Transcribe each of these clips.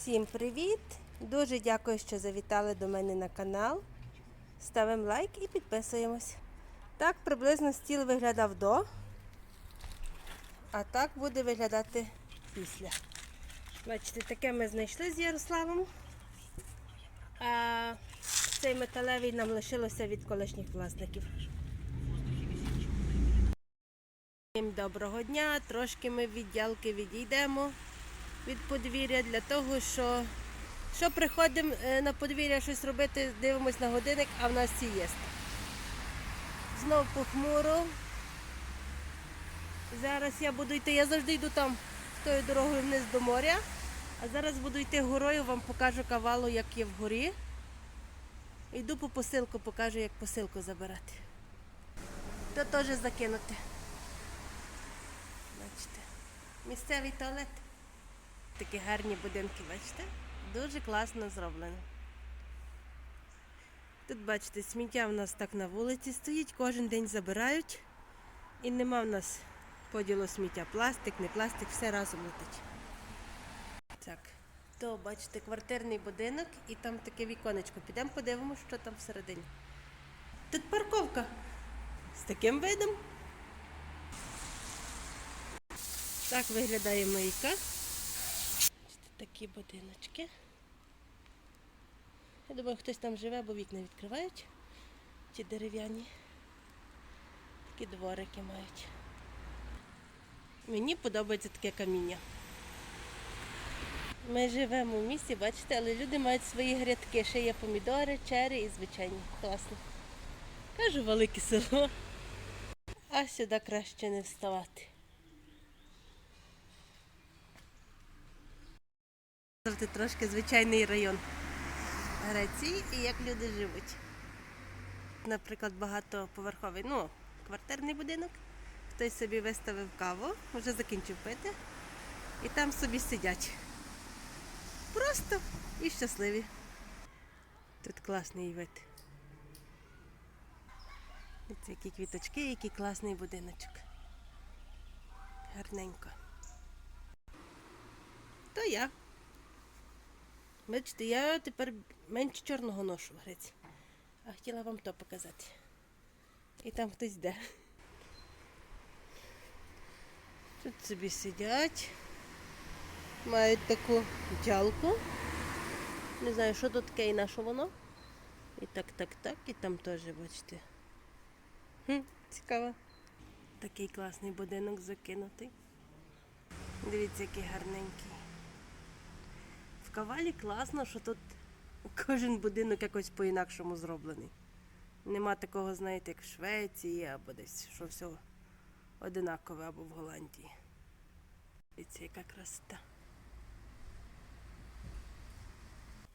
Всім привіт! Дуже дякую, що завітали до мене на канал. Ставимо лайк і підписуємось. Так приблизно стіл виглядав до, а так буде виглядати після. Бачите, таке ми знайшли з Ярославом. А цей металевий нам лишилося від колишніх власників. Всім доброго дня! Трошки ми від ділки відійдемо від подвір'я для того, що, що приходимо е, на подвір'я щось робити, дивимось на годинник, а в нас сієста. Знов похмуро. Зараз я буду йти, я завжди йду там тою дорогою вниз до моря. А зараз буду йти горою, вам покажу кавалу, як є вгорі. Йду по посилку, покажу, як посилку забирати. То теж закинути. Бачите. Місцевий туалет. Такі гарні будинки, бачите? Дуже класно зроблено. Тут, бачите, сміття в нас так на вулиці стоїть, кожен день забирають. І нема в нас поділу сміття. Пластик, не пластик, все разом летить. Так. То, бачите, квартирний будинок і там таке віконечко. Підемо подивимося, що там всередині. Тут парковка. З таким видом. Так виглядає мийка. Такі будиночки. Я думаю, хтось там живе, бо вікна відкривають. Ті дерев'яні. Такі дворики мають. Мені подобається таке каміння. Ми живемо в місті, бачите, але люди мають свої грядки. Ще є помідори, чері і звичайні. Класно. Кажу, велике село. А сюди краще не вставати. Трошки звичайний район Греції і як люди живуть. Наприклад, багатоповерховий, ну, квартирний будинок. Хтось собі виставив каву, вже закінчив пити, і там собі сидять. Просто і щасливі. Тут класний вид. Дивіться, які квіточки, який класний будиночок. Гарненько. То я. Бачите, я тепер менше чорного ношу в Греції. А хотіла вам то показати. І там хтось йде. Тут собі сидять. Мають таку джалку. Не знаю, що тут таке і на що воно. І так, так, так, і там теж, бачите. Хм, цікаво. Такий класний будинок закинутий. Дивіться, який гарненький. Кавалі класно, що тут кожен будинок якось по-інакшому зроблений. Нема такого, знаєте, як в Швеції або десь, що все одинакове або в Голландії. Дивіться, яка красота.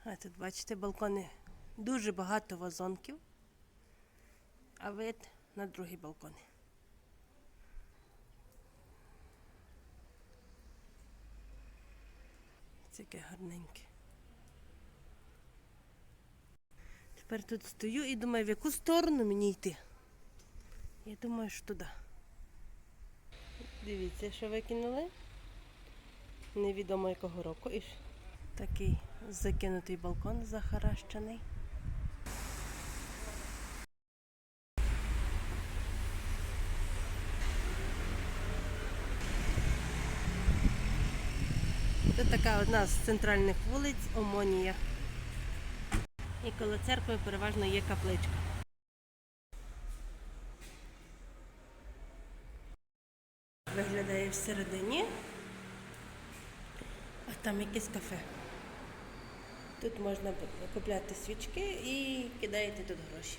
А тут, бачите, балкони дуже багато вазонків, а вид на другі балкони. Це яке гарненьке. Тепер тут стою і думаю, в яку сторону мені йти. Я думаю, що туди. Дивіться, що викинули. Невідомо якого року. Такий закинутий балкон захаращений. Це одна з центральних вулиць Омонія. І коло церкви переважно є капличка. Виглядає всередині. А там якесь кафе. Тут можна купляти свічки і кидаєте тут гроші.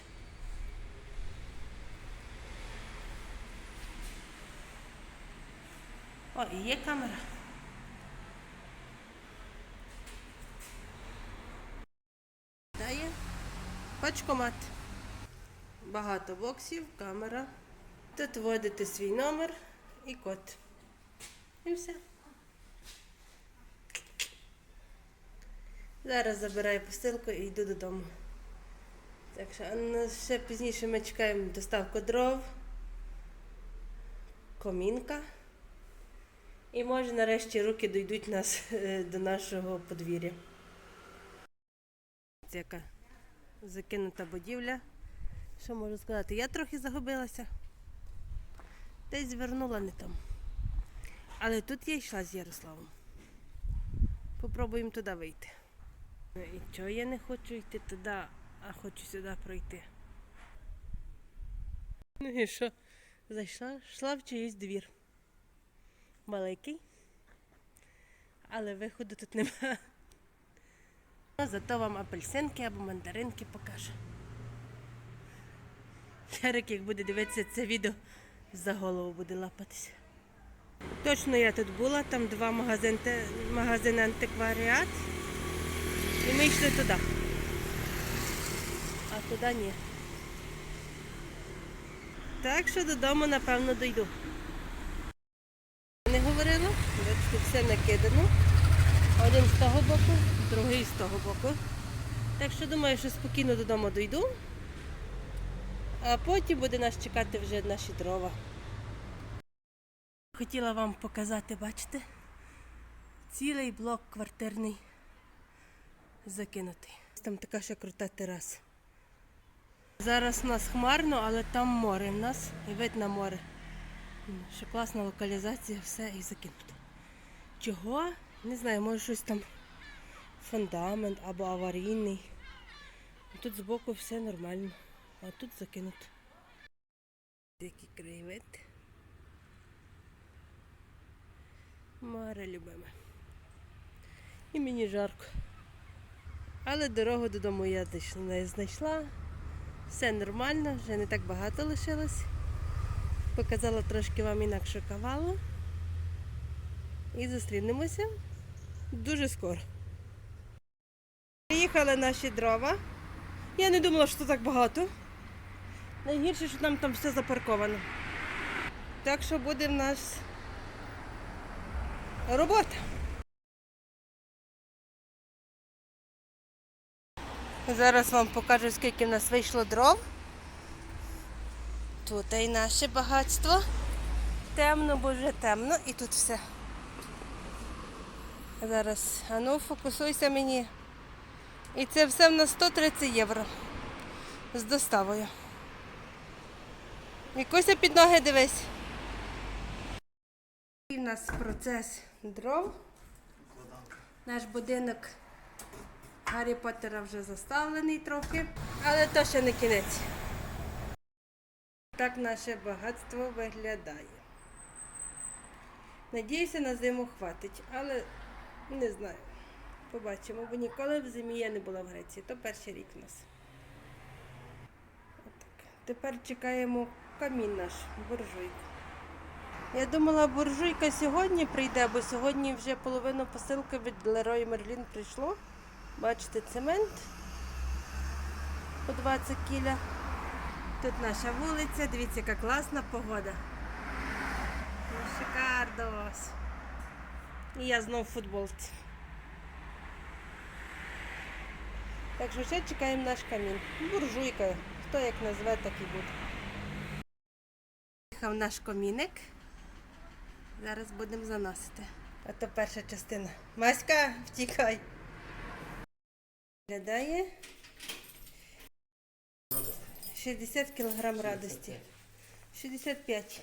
О, і є камера. Пачкомат. Багато боксів, камера. Тут вводите свій номер і код. І все. Зараз забираю посилку і йду додому. Так що а ще пізніше ми чекаємо доставку дров, комінка І може нарешті руки дійдуть нас е, до нашого подвір'я. Яка закинута будівля. Що можу сказати? Я трохи загубилася. Десь звернула не там. Але тут я йшла з Ярославом. Попробуємо туди вийти. І чого я не хочу йти туди, а хочу сюди пройти. Ну і що? Зайшла, йшла в чиїсь двір. Маленький. Але виходу тут немає. Зато вам апельсинки або мандаринки покажу. Ярик, як буде дивитися це відео, за голову буде лапатися. Точно я тут була, там два магазини, магазини антикваріат. І ми йшли туди. А туди ні. Так що додому, напевно, дойду. Не говорила, все накидано. Один з того боку, другий з того боку. Так що думаю, що спокійно додому дойду. А потім буде нас чекати вже наші дрова. Хотіла вам показати, бачите? Цілий блок квартирний закинутий. Там така ще крута тераса. Зараз у нас хмарно, але там море в нас і вид на море. Що класна локалізація, все і закинуто. Чого? Не знаю, може щось там фундамент або аварійний. Тут збоку все нормально, а тут закинуто. Який краєвид. Море любиме. І мені жарко. Але дорогу додому я не знайшла. Все нормально, вже не так багато лишилось. Показала трошки вам інакше кавалу. І зустрінемося дуже скоро. Приїхали наші дрова. Я не думала, що так багато. Найгірше, що нам там все запарковано. Так що буде в нас робота. Зараз вам покажу, скільки в нас вийшло дров. Тут і наше багатство. Темно, бо вже темно, і тут все. Зараз, а ну фокусуйся мені. І це все в нас 130 євро з доставою. Вікуся під ноги дивись. І в нас процес дров. Наш будинок Гаррі Поттера вже заставлений трохи, але то ще не кінець. Так наше багатство виглядає. Надіюся, на зиму хватить, але не знаю. Побачимо, бо ніколи в зимі я не була в Греції, то перший рік у нас. Отак. Тепер чекаємо камін наш, буржуйку. Я думала, буржуйка сьогодні прийде, бо сьогодні вже половину посилки від Leroy Merlin прийшло. Бачите, цемент по 20 кіля. Тут наша вулиця, дивіться, яка класна погода. Ну, шикардос. І я знов в футболці. Так що ще чекаємо наш камін. Буржуйка. Хто як назве, так і буде. Їхав наш коміник. Зараз будемо заносити. А то перша частина. Маська, втікай. Виглядає 60 кілограм радості. 65.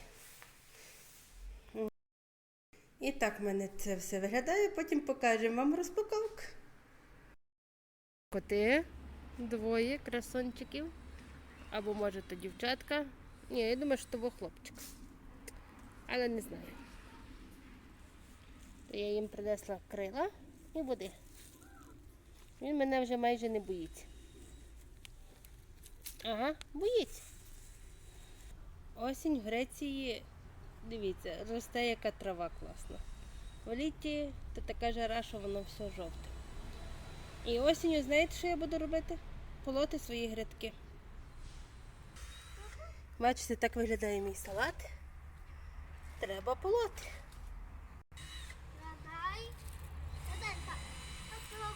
І так в мене це все виглядає, потім покажемо вам розпаковку. Коти, двоє красончиків. Або може то дівчатка. Ні, я думаю, що то був хлопчик. Але не знаю. То я їм принесла крила і води. Він мене вже майже не боїться. Ага, боїться. Осінь в Греції, дивіться, росте яка трава класна. В літі то така жара, що воно все жовте. І осінню, знаєте, що я буду робити? Полоти свої грядки. Бачите, так виглядає мій салат. Треба полоти. Гадай. Гадай, так. Так треба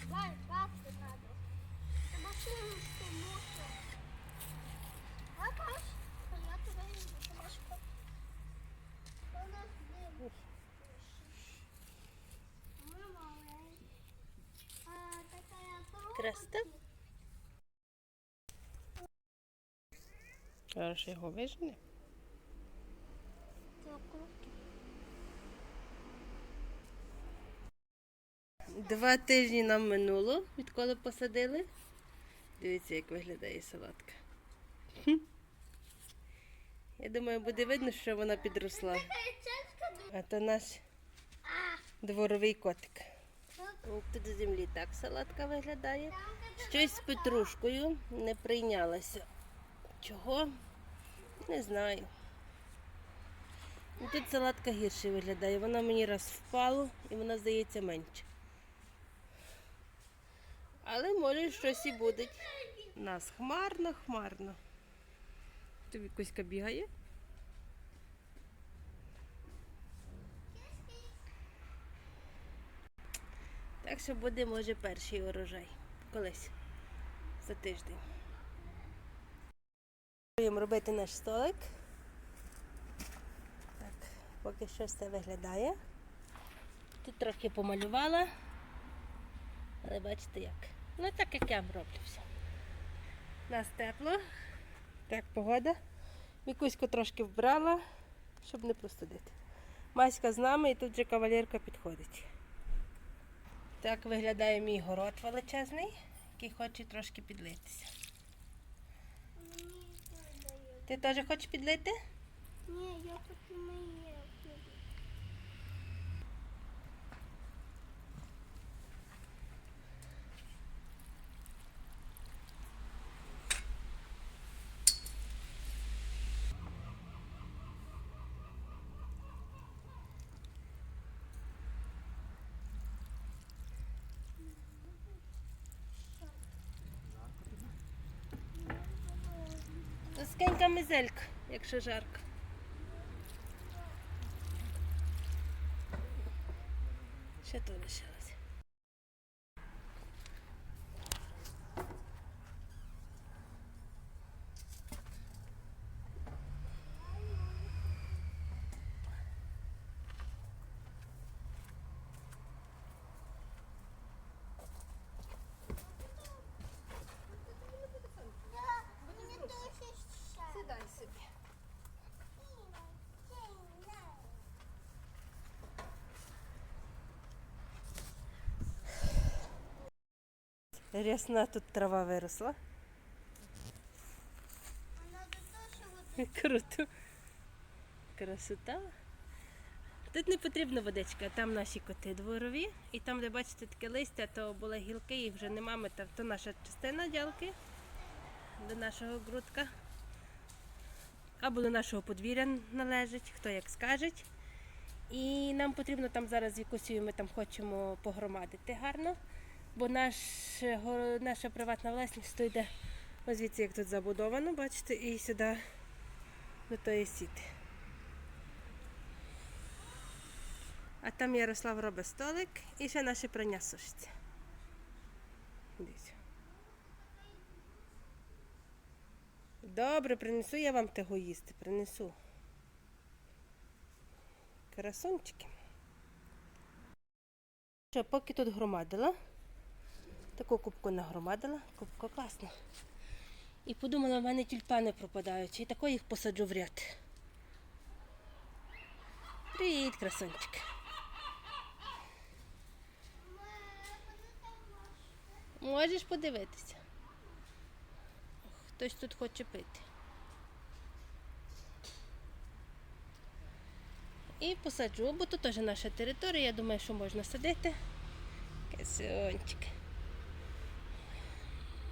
Гадай, бабці надо. Ти машину що мусор. Бачиш? Я тебе не бачу. Вона не Красти. Зараз його вижене. Так. Два тижні нам минуло, відколи посадили. Дивіться, як виглядає салатка. Я думаю, буде видно, що вона підросла. А то наш дворовий котик. Тут з землі так салатка виглядає. Щось з петрушкою не прийнялася. Чого? Не знаю. Ну, Тут салатка гірше виглядає. Вона мені раз впала і вона здається менше. Але може щось і буде. У нас хмарно, хмарно. Тобі Кузька бігає. Так що буде, може, перший урожай. Колись. За тиждень. Будемо робити наш столик. Так, поки що все виглядає. Тут трохи помалювала. Але бачите як. Ну так як я роблю все. У нас тепло. Так, погода. Мікуську трошки вбрала, щоб не простудити. Маська з нами і тут же кавалерка підходить. Так виглядає мій город величезний, який хоче трошки підлитися. Ти теж хочеш підлити? Ні, я хочу моє. То скинь камізелька, якщо жарко. Ще то лишилося. Рясна тут трава виросла. Круто. Красота. Тут не потрібна водичка, там наші коти дворові. І там, де бачите таке листя, то були гілки, їх вже нема. Ми там- То наша частина ділки до нашого грудка. Або до нашого подвір'я належить, хто як скаже. І нам потрібно там зараз з ми там хочемо погромадити гарно, бо наш, наша приватна власність то йде ось звідси, як тут забудовано, бачите, і сюди до тої сіти. А там Ярослав робить столик і ще наше прання сушиться. Добре, принесу я вам того їсти, принесу. Красунчики. Що, поки тут громадила, таку кубку нагромадила, кубка класна. І подумала, в мене тюльпани пропадають, і тако їх посаджу в ряд. Привіт, красунчик. Можеш подивитися. Хтось тут хоче пити. І посаджу, бо тут теж наша територія, я думаю, що можна садити. Красунчик.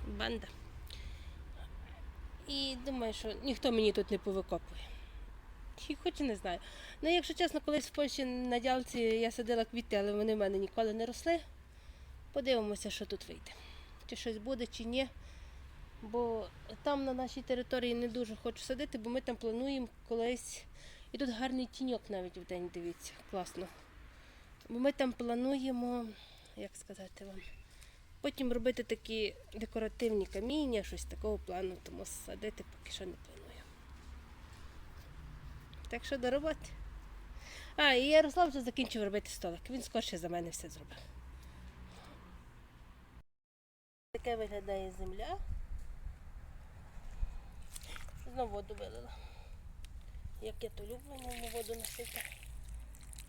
Банда. І думаю, що ніхто мені тут не повикопує. Чи хоч і не знаю. Ну, якщо чесно, колись в Польщі на ділці я садила квіти, але вони в мене ніколи не росли. Подивимося, що тут вийде. Чи щось буде, чи ні. Бо там на нашій території не дуже хочу садити, бо ми там плануємо колись. І тут гарний тіньок навіть в день, дивіться, класно. Бо ми там плануємо, як сказати вам, потім робити такі декоративні каміння, щось такого плану, тому садити поки що не планую. Так що до роботи. А, і Ярослав вже закінчив робити столик. Він скорше за мене все зробив. таке виглядає земля. Знову воду вилила. Як я то люблю, можна воду носити.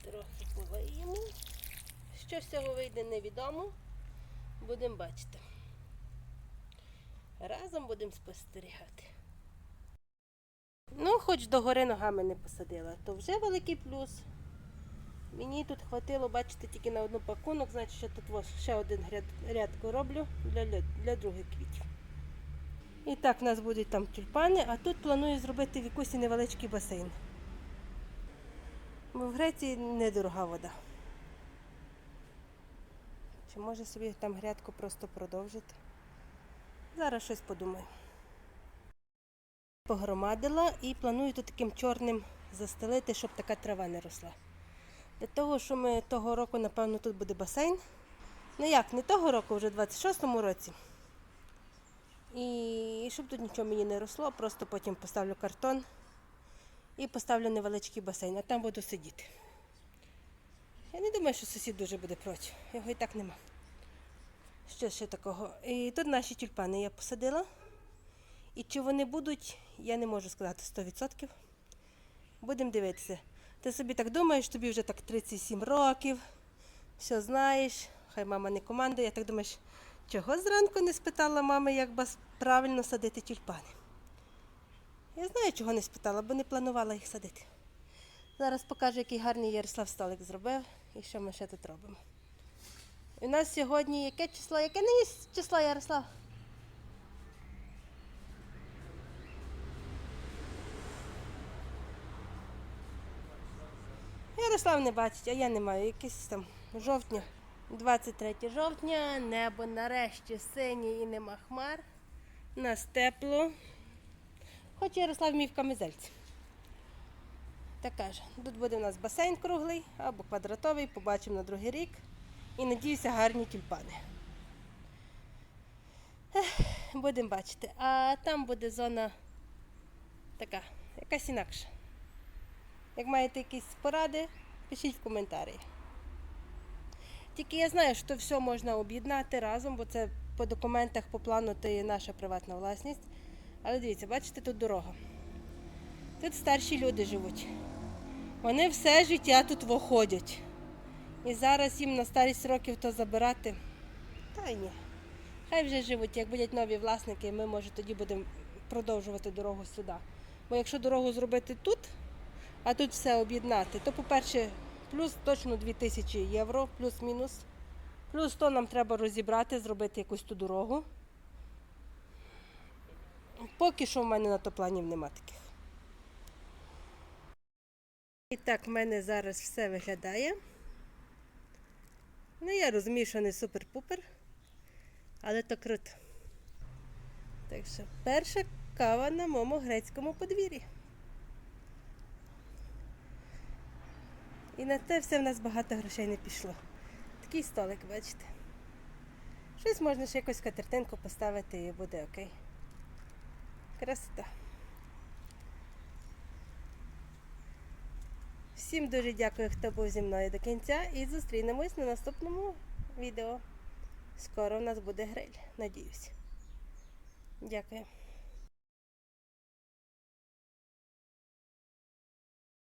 Трохи полиємо. Що з цього вийде невідомо. Будемо бачити. Разом будемо спостерігати. Ну, хоч догори ногами не посадила, то вже великий плюс. Мені тут хватило, бачите, тільки на одну пакунок, значить, що тут ще один рядку роблю для, для, для других квітів. І так, в нас будуть там тюльпани, а тут планую зробити в якийсь невеличкий басейн. Бо в Греції недорога вода. Чи може собі там грядку просто продовжити? Зараз щось подумаю. Погромадила і планую тут таким чорним застелити, щоб така трава не росла. Для того, що ми того року, напевно, тут буде басейн. Ну як, не того року, вже в 26-му році. І щоб тут нічого мені не росло, просто потім поставлю картон і поставлю невеличкий басейн, а там буду сидіти. Я не думаю, що сусід дуже буде проти. Його і так нема. Що ще такого? І тут наші тюльпани я посадила. І чи вони будуть, я не можу сказати 100%. Будемо дивитися. Ти собі так думаєш, тобі вже так 37 років, все знаєш, хай мама не командує. Я так думаєш, чого зранку не спитала мами, як бас- правильно садити тюльпани? Я знаю, чого не спитала, бо не планувала їх садити. Зараз покажу, який гарний Ярослав столик зробив і що ми ще тут робимо. У нас сьогодні яке число? Яке не є число Ярослав? Ярослав не бачить, а я не маю. Якесь там жовтня. 23 жовтня, небо нарешті синє і нема хмар. Нас тепло. Хоч Ярослав мій в камизельці. Так каже, тут буде у нас басейн круглий або квадратовий, побачимо на другий рік. І надіюся, гарні тюльпани. Будемо бачити. А там буде зона така, якась інакша. Як маєте якісь поради, пишіть в коментарі. Тільки я знаю, що все можна об'єднати разом, бо це по документах, по плану то є наша приватна власність. Але дивіться, бачите, тут дорога. Тут старші люди живуть. Вони все життя тут виходять. І зараз їм на старість років то забирати. Та ні. Хай вже живуть, як будуть нові власники, ми може тоді будемо продовжувати дорогу сюди. Бо якщо дорогу зробити тут, а тут все об'єднати, то, по-перше, плюс точно 2000 євро, плюс-мінус. Плюс то нам треба розібрати, зробити якусь ту дорогу. Поки що в мене на то планів нема таких. І так, в мене зараз все виглядає. Ну, я розумію, що не супер-пупер, але то круто. Так що перша кава на моєму грецькому подвір'ї. І на це все в нас багато грошей не пішло. Такий столик, бачите. Щось можна ще якусь катертинку поставити і буде окей. Красота. Всім дуже дякую, хто був зі мною до кінця, і зустрінемось на наступному відео. Скоро у нас буде гриль, надіюсь. Дякую.